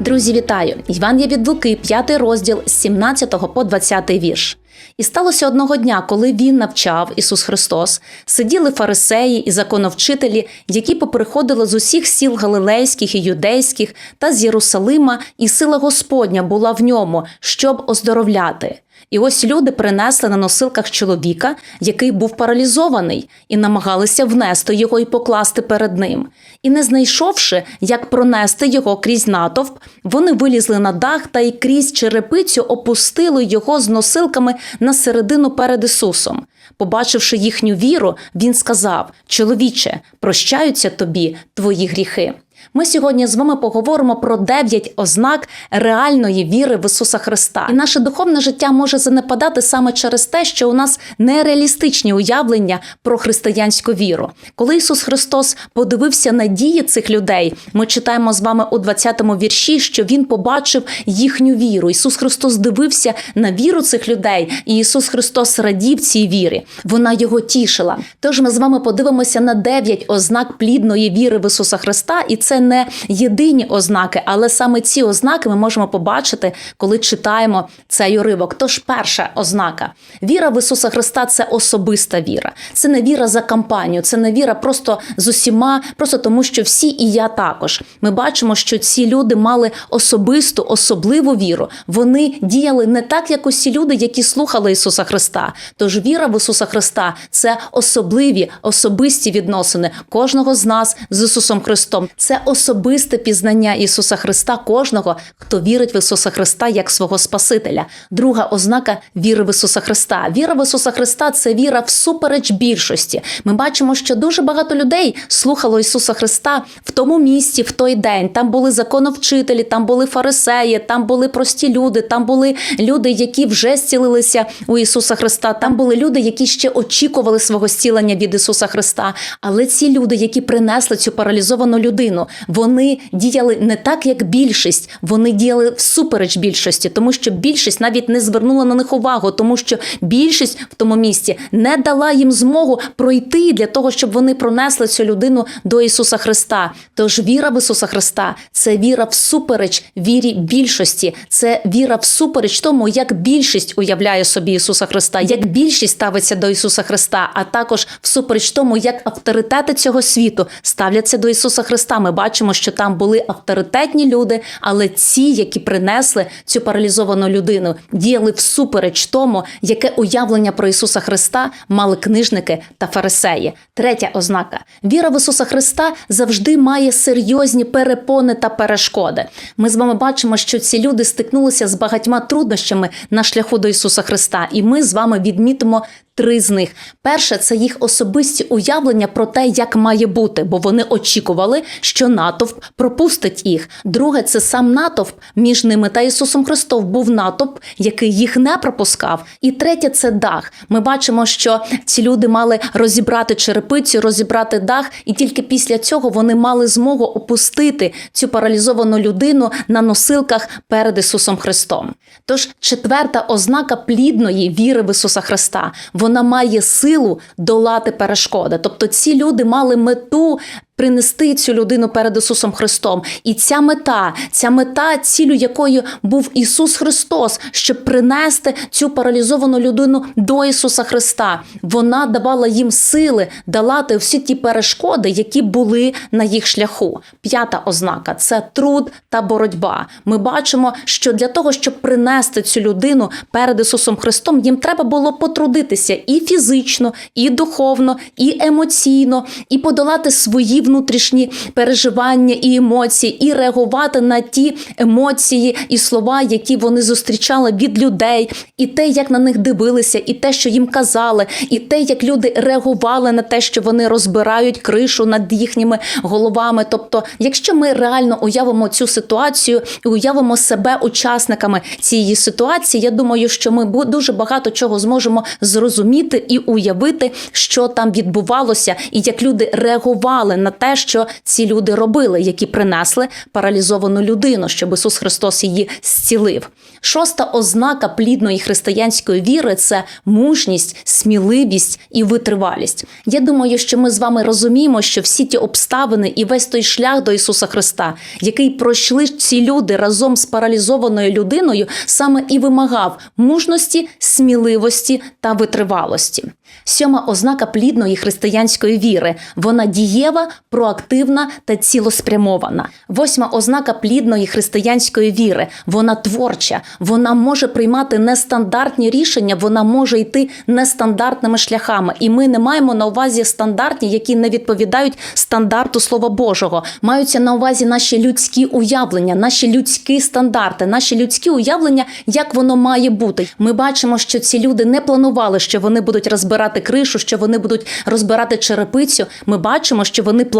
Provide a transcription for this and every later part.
Друзі, вітаю! Іван від Луки, 5 розділ з 17 по 20 вірш. І сталося одного дня, коли він навчав Ісус Христос, сиділи фарисеї і законовчителі, які поприходили з усіх сіл галилейських і юдейських та з Єрусалима, і сила Господня була в ньому, щоб оздоровляти. І ось люди принесли на носилках чоловіка, який був паралізований, і намагалися внести його і покласти перед ним. І не знайшовши, як пронести його крізь натовп, вони вилізли на дах та й крізь черепицю опустили його з носилками на середину перед Ісусом. Побачивши їхню віру, він сказав: Чоловіче, прощаються тобі твої гріхи. Ми сьогодні з вами поговоримо про дев'ять ознак реальної віри в Ісуса Христа. І наше духовне життя може занепадати саме через те, що у нас нереалістичні уявлення про християнську віру. Коли Ісус Христос подивився на дії цих людей, ми читаємо з вами у 20-му вірші, що Він побачив їхню віру. Ісус Христос дивився на віру цих людей, і Ісус Христос радів цій вірі. Вона його тішила. Тож ми з вами подивимося на дев'ять ознак плідної віри в Ісуса Христа, і це не єдині ознаки, але саме ці ознаки ми можемо побачити, коли читаємо цей уривок. Тож перша ознака віра в Ісуса Христа це особиста віра. Це не віра за кампанію, це не віра просто з усіма, просто тому, що всі і я також. Ми бачимо, що ці люди мали особисту, особливу віру. Вони діяли не так, як усі люди, які слухали Ісуса Христа. Тож віра в Ісуса Христа це особливі, особисті відносини кожного з нас з Ісусом Христом. Це особисте пізнання Ісуса Христа кожного, хто вірить в Ісуса Христа як свого Спасителя. Друга ознака віри в Ісуса Христа. Віра в Ісуса Христа це віра всупереч більшості. Ми бачимо, що дуже багато людей слухало Ісуса Христа в тому місці, в той день. Там були законовчителі, там були фарисеї, там були прості люди, там були люди, які вже зцілилися у Ісуса Христа. Там були люди, які ще очікували свого зцілення від Ісуса Христа. Але ці люди, які принесли цю паралізовану людину, вони діяли не так, як більшість, вони діяли всупереч більшості, тому що більшість навіть не звернула на них увагу, тому що більшість в тому місці не дала їм змогу пройти для того, щоб вони пронесли цю людину до Ісуса Христа. Тож віра в Ісуса Христа це віра всупереч вірі більшості, це віра всупереч тому, як більшість уявляє собі Ісуса Христа, як більшість ставиться до Ісуса Христа, а також всупереч тому, як авторитети цього світу ставляться до Ісуса Христа. Ми бачимо, що там були авторитетні люди, але ці, які принесли цю паралізовану людину, діяли всупереч тому, яке уявлення про Ісуса Христа мали книжники та фарисеї. Третя ознака: віра в Ісуса Христа завжди має серйозні перепони та перешкоди. Ми з вами бачимо, що ці люди стикнулися з багатьма труднощами на шляху до Ісуса Христа, і ми з вами відмітимо. Три з них перше це їх особисті уявлення про те, як має бути, бо вони очікували, що натовп пропустить їх. Друге, це сам натовп між ними та Ісусом Христом був натовп, який їх не пропускав. І третє це дах. Ми бачимо, що ці люди мали розібрати черепицю, розібрати дах, і тільки після цього вони мали змогу опустити цю паралізовану людину на носилках перед Ісусом Христом. Тож четверта ознака плідної віри в Ісуса Христа вона має силу долати перешкоди. Тобто ці люди мали мету. Принести цю людину перед Ісусом Христом, і ця мета, ця мета, цілю якої був Ісус Христос, щоб принести цю паралізовану людину до Ісуса Христа. Вона давала їм сили долати всі ті перешкоди, які були на їх шляху. П'ята ознака це труд та боротьба. Ми бачимо, що для того, щоб принести цю людину перед Ісусом Христом, їм треба було потрудитися і фізично, і духовно, і емоційно, і подолати свої внутрішні переживання і емоції, і реагувати на ті емоції і слова, які вони зустрічали від людей, і те, як на них дивилися, і те, що їм казали, і те, як люди реагували на те, що вони розбирають кришу над їхніми головами. Тобто, якщо ми реально уявимо цю ситуацію і уявимо себе учасниками цієї ситуації, я думаю, що ми дуже багато чого зможемо зрозуміти і уявити, що там відбувалося, і як люди реагували на те, що ці люди робили, які принесли паралізовану людину, щоб Ісус Христос її зцілив. Шоста ознака плідної християнської віри це мужність, сміливість і витривалість. Я думаю, що ми з вами розуміємо, що всі ті обставини і весь той шлях до Ісуса Христа, який пройшли ці люди разом з паралізованою людиною, саме і вимагав мужності, сміливості та витривалості. Сьома ознака плідної християнської віри. Вона дієва, проактивна та цілеспрямована. Восьма ознака плідної християнської віри. Вона творча, вона може приймати нестандартні рішення, вона може йти нестандартними шляхами. І ми не маємо на увазі стандартні, які не відповідають стандарту Слова Божого. Маються на увазі наші людські уявлення, наші людські стандарти, наші людські уявлення, як воно має бути. Ми бачимо, що ці люди не планували, що вони будуть розбирати кришу, що вони будуть розбирати черепицю. Ми бачимо, що вони планували,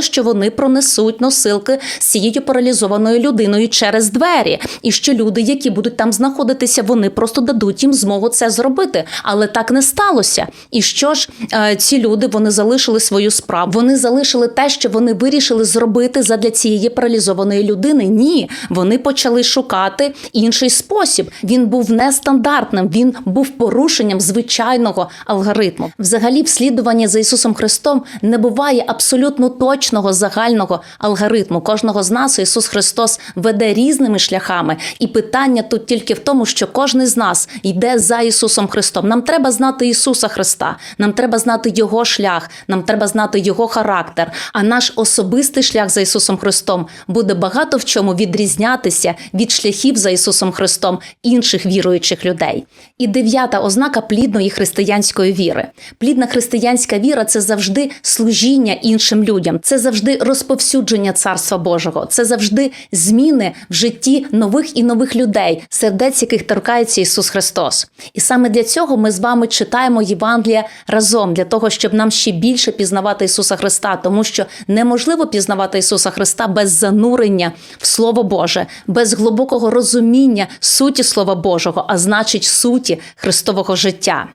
що вони пронесуть носилки з цією паралізованою людиною через двері, і що люди, які будуть там знаходитися, вони просто дадуть їм змогу це зробити. Але так не сталося. І що ж е, ці люди вони залишили свою справу? Вони залишили те, що вони вирішили зробити задля цієї паралізованої людини. Ні, вони почали шукати інший спосіб. Він був нестандартним, він був порушенням звичайного алгоритму. Взагалі, в слідуванні за Ісусом Христом не буває абсолютно точного загального алгоритму. Кожного з нас Ісус Христос веде різними шляхами, і питання тут тільки в тому, що кожен з нас йде за Ісусом Христом. Нам треба знати Ісуса Христа, нам треба знати Його шлях, нам треба знати Його характер. А наш особистий шлях за Ісусом Христом буде багато в чому відрізнятися від шляхів за Ісусом Христом інших віруючих людей. І дев'ята ознака плідної християнської віри. Плідна християнська віра це завжди служіння іншим людям, це завжди розповсюдження Царства Божого, це завжди зміни в житті нових і нових людей, сердець яких торкається Ісус Христос. І саме для цього ми з вами читаємо Євангелія разом, для того, щоб нам ще більше пізнавати Ісуса Христа, тому що неможливо пізнавати Ісуса Христа без занурення в Слово Боже, без глибокого розуміння суті Слова Божого, а значить суті Христового життя.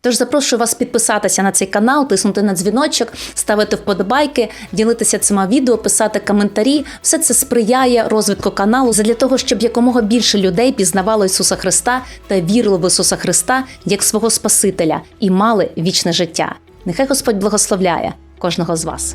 Тож запрошую вас підписатися на цей канал, тиснути на дзвіночок, ставити вподобайки, ділитися цими відео, писати коментарі. Все це сприяє розвитку каналу для того, щоб якомога більше людей пізнавало Ісуса Христа та вірили в Ісуса Христа як свого Спасителя і мали вічне життя. Нехай Господь благословляє кожного з вас.